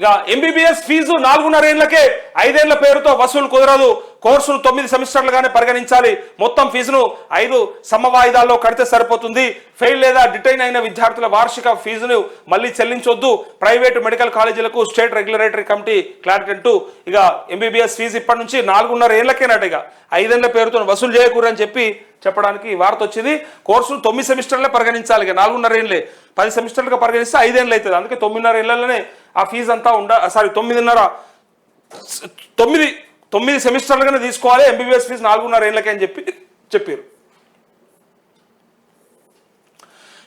ఇక MBBS fee నాలుగున్నర ఏళ్ళకే ఐదేళ్ళ పేరుతో వసూలు కుదరదు. కోర్సును తొమ్మిది సెమిస్టర్లుగానే పరిగణించాలి. మొత్తం ఫీజును ఐదు సమవాయిదాల్లో కడితే సరిపోతుంది. ఫెయిల్ లేదా డిటైన్ అయిన విద్యార్థుల వార్షిక ఫీజును మళ్ళీ చెల్లించొద్దు. ప్రైవేటు మెడికల్ కాలేజీలకు స్టేట్ రెగ్యులేటరీ కమిటీ క్లారిటీ అంటూ ఇక ఎంబీబీఎస్ ఫీజు ఇప్పటి నుంచి నాలుగున్నర ఏళ్ళకేనట ఇక. ఐదేళ్ళ పేరుతో వసూలు చేయకూరని చెప్పి చెప్పడానికి వార్త వచ్చింది. కోర్సును తొమ్మిది సెమిస్టర్లే పరిగణించాలి ఇక. నాలుగున్నర ఏళ్ళే. పది సెమిస్టర్లుగా పరిగణిస్తే ఐదేళ్ళు అవుతుంది. అందుకే తొమ్మిదిన్నర ఏళ్ళలోనే ఆ ఫీజు అంతా ఉండ సారీ తొమ్మిదిన్నర తొమ్మిది తొమ్మిది సెమిస్టర్లుగానే తీసుకోవాలి ఎంబీబీఎస్ ఫీజు నాలుగున్నర ఏళ్ళకే అని చెప్పి చెప్పారు.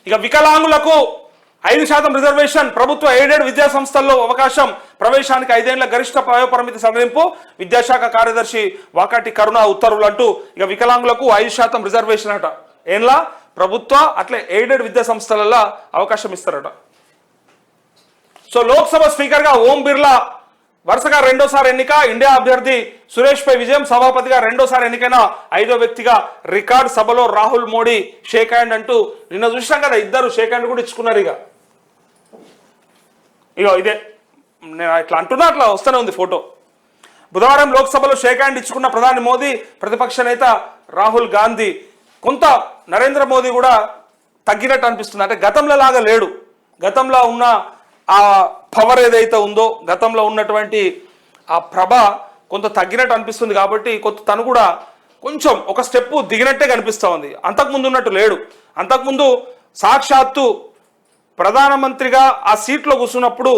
ఇక వికలాంగులకు ఐదు శాతం రిజర్వేషన్ ప్రభుత్వ ఎయిడెడ్ విద్యా సంస్థల్లో అవకాశం ప్రవేశానికి ఐదేళ్ళ గరిష్ట వయోపరిమితి సడలింపు విద్యాశాఖ కార్యదర్శి వాకాటి కరుణ ఉత్తర్వులు అంటూ ఇక వికలాంగులకు ఐదు శాతం రిజర్వేషన్ అట. ఏంలా? ప్రభుత్వ అట్లే ఎయిడెడ్ విద్యా సంస్థలలో అవకాశం ఇస్తారట. సో లోక్సభ స్పీకర్గా ఓం బిర్లా వరుసగా రెండోసారి ఎన్నిక ఇండియా అభ్యర్థి సురేష్ పై విజయం సభాపతిగా రెండోసారి ఎన్నికైన ఐదో వ్యక్తిగా రికార్డ్ సభలో రాహుల్ మోడీ షేక్ హ్యాండ్ అంటూ నిన్న చూసినాం కదా ఇద్దరు షేక్ హ్యాండ్ కూడా ఇచ్చుకున్నారు ఇక. ఇగో ఇదే. నేను ఇట్లా అంటున్నా అట్లా వస్తూనే ఉంది ఫోటో. బుధవారం లోక్సభలో షేక్ హ్యాండ్ ఇచ్చుకున్న ప్రధాని మోదీ ప్రతిపక్ష నేత రాహుల్ గాంధీ కొంత నరేంద్ర మోదీ కూడా తగ్గినట్టు అనిపిస్తుంది. అంటే గతంలో లాగా లేడు. గతంలో ఉన్న ఆ పవర్ ఏదైతే ఉందో గతంలో ఉన్నటువంటి ఆ ప్రభ కొంత తగ్గినట్టు అనిపిస్తుంది కాబట్టి కొంత తను కూడా కొంచెం ఒక స్టెప్ దిగినట్టే కనిపిస్తూ ఉంది. అంతకుముందు ఉన్నట్టు లేడు. అంతకుముందు సాక్షాత్తు ప్రధానమంత్రిగా ఆ సీట్లో కూర్చున్నప్పుడు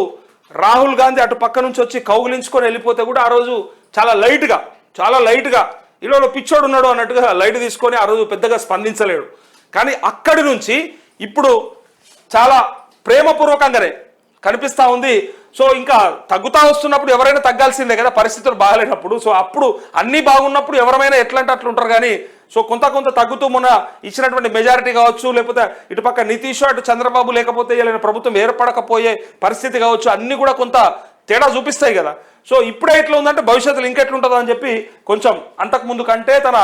రాహుల్ గాంధీ అటు పక్క నుంచి వచ్చి కౌగులించుకొని వెళ్ళిపోతే కూడా ఆ రోజు చాలా లైట్గా చాలా లైట్గా ఇలా పిచ్చోడు ఉన్నాడు అన్నట్టుగా లైట్ తీసుకొని ఆ రోజు పెద్దగా స్పందించలేడు. కానీ అక్కడి నుంచి ఇప్పుడు చాలా ప్రేమపూర్వకంగానే కనిపిస్తూ ఉంది. సో ఇంకా తగ్గుతా వస్తున్నప్పుడు ఎవరైనా తగ్గాల్సిందే కదా పరిస్థితులు బాగాలేనప్పుడు. సో అప్పుడు అన్నీ బాగున్నప్పుడు ఎవరైనా ఎట్లంటే అట్లా ఉంటారు కానీ సో కొంత కొంత తగ్గుతూ మొన్న ఇచ్చినటువంటి మెజారిటీ కావచ్చు లేకపోతే ఇటుపక్క నితీష్ అటు చంద్రబాబు లేకపోతే ఇలా ప్రభుత్వం ఏర్పడకపోయే పరిస్థితి కావచ్చు అన్నీ కూడా కొంత తేడా చూపిస్తాయి కదా. సో ఇప్పుడే ఎట్లా ఉందంటే భవిష్యత్తులో ఇంకెట్లుంటుందో అని చెప్పి కొంచెం అంతకుముందు కంటే తన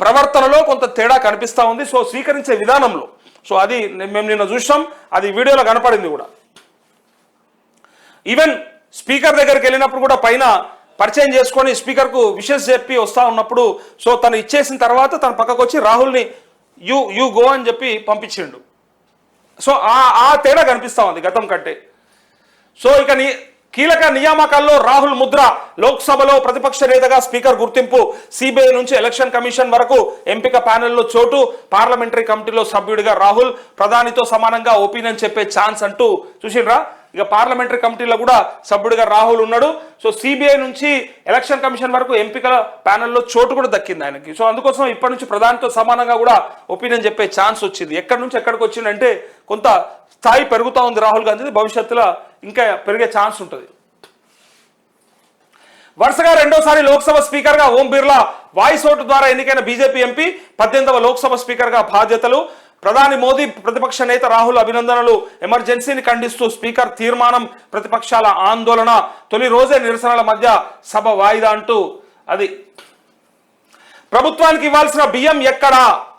ప్రవర్తనలో కొంత తేడా కనిపిస్తూ ఉంది. సో స్వీకరించే విధానంలో. సో అది మేము నిన్న చూసాం అది వీడియోలో కనపడింది కూడా. ఈవెన్ స్పీకర్ దగ్గరికి వెళ్ళినప్పుడు కూడా పైన పరిచయం చేసుకొని స్పీకర్కు విషెస్ చెప్పి వస్తూ ఉన్నప్పుడు సో తను ఇచ్చేసిన తర్వాత తన పక్కకు వచ్చి రాహుల్ని యూ యూ గో అని చెప్పి పంపించిండు. సో ఆ ఆ తేడా కనిపిస్తూ ఉంది గతం కంటే. సో ఇక ని కీలక నియామకాల్లో రాహుల్ ముద్ర లోక్సభలో ప్రతిపక్ష నేతగా స్పీకర్ గుర్తింపు సిబిఐ నుంచి ఎలక్షన్ కమిషన్ వరకు ఎంపిక ప్యానెల్లో చోటు పార్లమెంటరీ కమిటీలో సభ్యుడిగా రాహుల్ ప్రధానితో సమానంగా ఒపీనియన్ చెప్పే ఛాన్స్ అంటూ చూసిండ్రా? ఇక పార్లమెంటరీ కమిటీలో కూడా సభ్యుడిగా రాహుల్ ఉన్నాడు. సో సిబిఐ నుంచి ఎలక్షన్ కమిషన్ వరకు ఎంపికల ప్యానెల్లో చోటు కూడా దక్కింది ఆయనకి. సో అందుకోసం ఇప్పటి నుంచి ప్రధానితో సమానంగా కూడా ఒపీనియన్ చెప్పే ఛాన్స్ వచ్చింది. ఎక్కడి నుంచి ఎక్కడికి వచ్చిందంటే కొంత స్థాయి పెరుగుతూ ఉంది రాహుల్ గాంధీ భవిష్యత్తులో ఇంకా పెరిగే ఛాన్స్ ఉంటుంది. వరుసగా రెండోసారి లోక్సభ స్పీకర్గా ఓం బిర్లా వాయిస్ ఓటు ద్వారా ఎన్నికైన బీజేపీ ఎంపీ పద్దెనిమిదవ లోక్సభ స్పీకర్గా బాధ్యతలు ప్రధాని మోదీ ప్రతిపక్ష నేత రాహుల్ అభినందనలు. ఎమర్జెన్సీని ఖండిస్తూ స్పీకర్ తీర్మానం ప్రతిపక్షాల ఆందోళన. తొలి రోజే నిరసనల మధ్య సభ వాయిదా అంటూ అది. ప్రభుత్వానికి ఇవ్వాల్సిన బియ్యం ఎక్కడా?